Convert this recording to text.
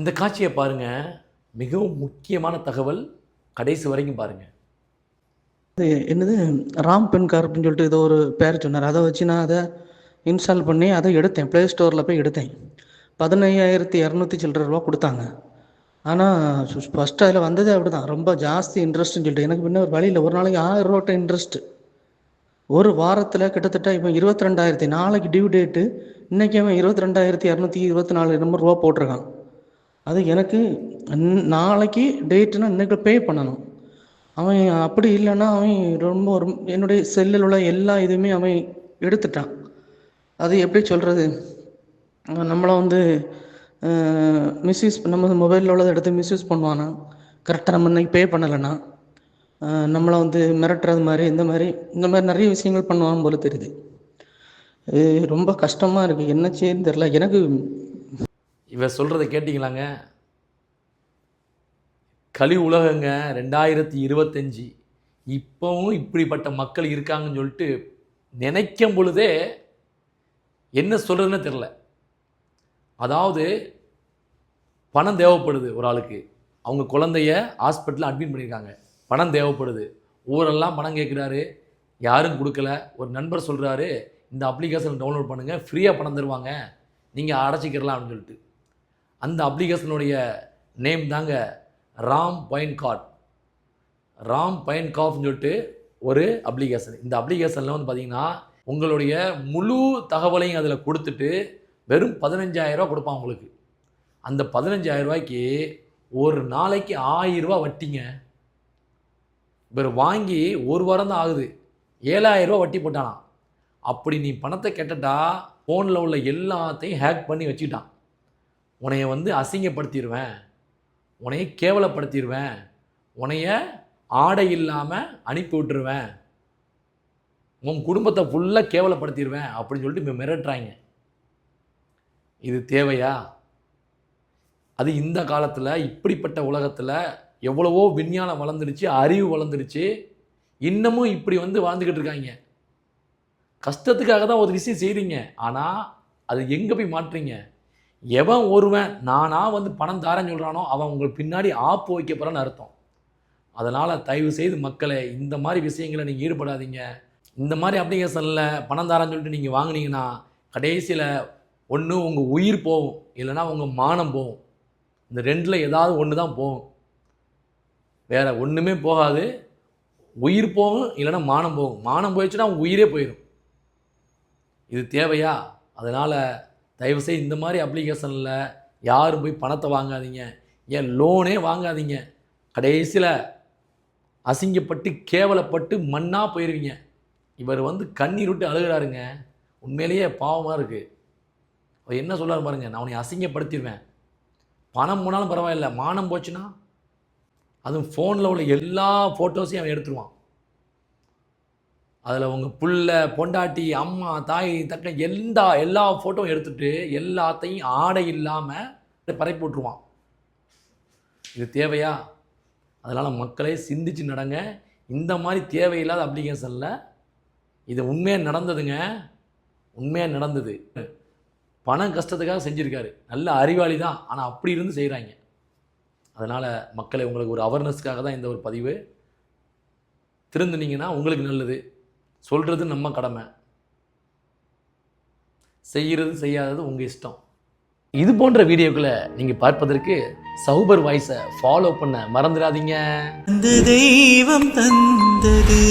இந்த காட்சியை பாருங்கள் மிகவும் முக்கியமான தகவல் கடைசி வரைக்கும் பாருங்கள் என்னது? ராம் பென் கார் அப்படின்னு சொல்லிட்டு ஏதோ ஒரு பேர் சொன்னார். அதை வச்சு நான் அதை இன்ஸ்டால் பண்ணி அதை எடுத்தேன். ப்ளே ஸ்டோரில் போய் எடுத்தேன். பதினையாயிரத்தி இரநூத்தி சில்லற ரூபா கொடுத்தாங்க. ஆனால் ஃபஸ்ட்டு அதில் வந்ததே அப்படி தான் ரொம்ப ஜாஸ்தி இன்ட்ரெஸ்ட்னு சொல்லிட்டு. எனக்கு பின்ன ஒரு வழியில் ஒரு நாளைக்கு ஆயிரம் ரூபாட்ட இன்ட்ரெஸ்ட்டு ஒரு வாரத்தில் கிட்டத்தட்ட இப்போ இருபத்தி ரெண்டாயிரத்தி நாளைக்கு டியூ டேட்டு இன்றைக்கி அவன் இருபத்தி ரெண்டாயிரத்தி இரநூத்தி இருபத்தி நாலு நம்பர் ரூபா போட்டிருக்கான். அது எனக்கு நாளைக்கு டேட்டுன்னா இன்னைக்கு பே பண்ணணும். அவன் அப்படி இல்லைன்னா அவன் ரொம்ப ஒரு என்னுடைய செல்லில் உள்ள எல்லா இதுவுமே அவன் எடுத்துட்டான். அது எப்படி சொல்கிறது நம்மளை வந்து மிஸ்யூஸ் நம்ம மொபைலில் உள்ளதை எடுத்து மிஸ்யூஸ் பண்ணுவானா? கரெக்டாக நம்ம இன்னைக்கு பே பண்ணலைன்னா? நம்மளை வந்து மிரட்டுறது மாதிரி இந்த மாதிரி இந்த மாதிரி நிறைய விஷயங்கள் பண்ணுவான் போல தெரியுது. இது ரொம்ப கஷ்டமாக இருக்குது என்ன செய்யுன்னு தெரில எனக்கு இவ சொல்கிறத கேட்டிங்களாங்க? கலி உலகங்க ரெண்டாயிரத்தி இருபத்தஞ்சி. இப்போவும் இப்படிப்பட்ட மக்கள் இருக்காங்கன்னு சொல்லிட்டு நினைக்கும் பொழுதே என்ன சொல்கிறதுன்னு தெரில அதாவது பணம் தேவைப்படுது ஒரு ஆளுக்கு. அவங்க குழந்தைய ஹாஸ்பிட்டலில் அட்மிட் பண்ணியிருக்காங்க பணம் தேவைப்படுது. ஊரெல்லாம் பணம் கேட்குறாரு. யாரும் கொடுக்கல. ஒரு நண்பர் சொல்கிறாரு இந்த அப்ளிகேஷன் டவுன்லோட் பண்ணுங்கள் ஃப்ரீயாக பணம் தருவாங்க. நீங்கள் அடைச்சிக்கிறலாம் அப்படின்னு சொல்லிட்டு. அந்த அப்ளிகேஷனுடைய நேம் தாங்க ராம் பயன் கார்ட். ராம் பயன் காஃப்னு சொல்லிட்டு ஒரு அப்ளிகேஷன். இந்த அப்ளிகேஷனில் வந்து பார்த்தீங்கன்னா உங்களுடைய முழு தகவலையும் அதில் கொடுத்துட்டு வெறும் பதினஞ்சாயிரரூவா கொடுப்பான் உங்களுக்கு. அந்த பதினஞ்சாயிரரூவாய்க்கு ஒரு நாளைக்கு ஆயிரரூவா வட்டிங்க. இவர் வாங்கி ஒரு வாரம் தான் ஆகுது. ஏழாயிரரூவா வட்டி போட்டானாம். அப்படி நீ பணத்தை கெட்டட்டா ஃபோனில் உள்ள எல்லாத்தையும் ஹேக் பண்ணி வச்சுக்கிட்டான். உன்னைய வந்து அசிங்கப்படுத்திடுவேன் உன்னைய கேவலப்படுத்திடுவேன் உன்னைய ஆடை இல்லாமல் அனுப்பி விட்டுருவேன். உன் குடும்பத்தை ஃபுல்லாக கேவலப்படுத்திடுவேன் அப்படின்னு சொல்லிட்டு இப்போ மிரட்டுறாங்க. இது தேவையா? அது இந்த காலத்தில் இப்படிப்பட்ட உலகத்தில் எவ்வளவோ விஞ்ஞானம் வளர்ந்துருச்சு அறிவு வளர்ந்துருச்சு இன்னமும் இப்படி வந்து வாழ்ந்துக்கிட்டு இருக்காங்க. கஷ்டத்துக்காக தான் ஒரு விஷயம் செய்கிறீங்க ஆனால் அது எங்கே போய் மாட்டுறீங்க? எவன் ஒருவன் நானாக வந்து பணம் தாரேன்னு சொல்கிறானோ அவன் உங்களுக்கு பின்னாடி ஆப்பு வைக்க போகிறான்னு அர்த்தம். அதனால் தயவு செய்து மக்களே இந்த மாதிரி விஷயங்களை நீங்கள் ஈடுபடாதீங்க. இந்த மாதிரி அப்ளிகேஷனில் பணம் தாரேன்னு சொல்லிட்டு நீங்கள் வாங்கினீங்கன்னா கடைசியில் ஒன்று உங்கள் உயிர் போகும். இல்லைன்னா உங்கள் மானம் போகும். இந்த ரெண்டில் ஏதாவது ஒன்று தான் போகும். வேறு ஒன்றுமே போகாது. உயிர் போகும் இல்லைன்னா மானம் போகும். மானம் போயிடுச்சுன்னா உங்கள் உயிரே போயிடும். இது தேவையா? அதனால் தயவுசெய்து இந்த மாதிரி அப்ளிகேஷனில் யாரும் போய் பணத்தை வாங்காதீங்க. ஏன் லோனே வாங்காதீங்க. கடைசியில் அசிங்கப்பட்டு கேவலப்பட்டு மண்ணாக போயிடுவீங்க இவர் வந்து கண்ணீர் விட்டு அழுகிறாருங்க. உண்மையிலேயே பாவமாக இருக்குது அவர் என்ன சொல்லார் பாருங்க நான் உன்னை அசிங்கப்படுத்திடுவேன். பணம் போனாலும் பரவாயில்ல மானம் போச்சுன்னா அதுவும் ஃபோனில் உள்ள எல்லா ஃபோட்டோஸையும் அவன் எடுத்துருவான். அதில் உங்கள் புள்ள பொண்டாட்டி அம்மா தாய் தக்க எல்லா எல்லா ஃபோட்டோவும் எடுத்துட்டு எல்லாத்தையும் ஆடை இல்லாமல் பரப்பி விட்ருவான் இது தேவையா? அதனால் மக்களே சிந்திச்சு நடங்க. இந்த மாதிரி தேவையில்லாத அப்ளிகேஷனில் இது உண்மையாக நடந்ததுங்க. உண்மையாக நடந்தது. பணம் கஷ்டத்துக்காக செஞ்சுருக்காரு. நல்ல அறிவாளி தான். ஆனால் அப்படி இருந்து செய்கிறாங்க அதனால் மக்களை உங்களுக்கு ஒரு அவேர்னஸ்க்காக தான் இந்த ஒரு பதிவு. திருந்துனீங்கன்னா உங்களுக்கு நல்லது. சொல்கிறது நம்ம கடமை. செய்கிறது செய்யாதது உங்கள் இஷ்டம். இது போன்ற வீடியோக்களை நீங்கள் பார்ப்பதற்கு சௌபர் வாய்ஸை ஃபாலோ பண்ண மறந்துடாதீங்க. தெய்வம் தந்தது.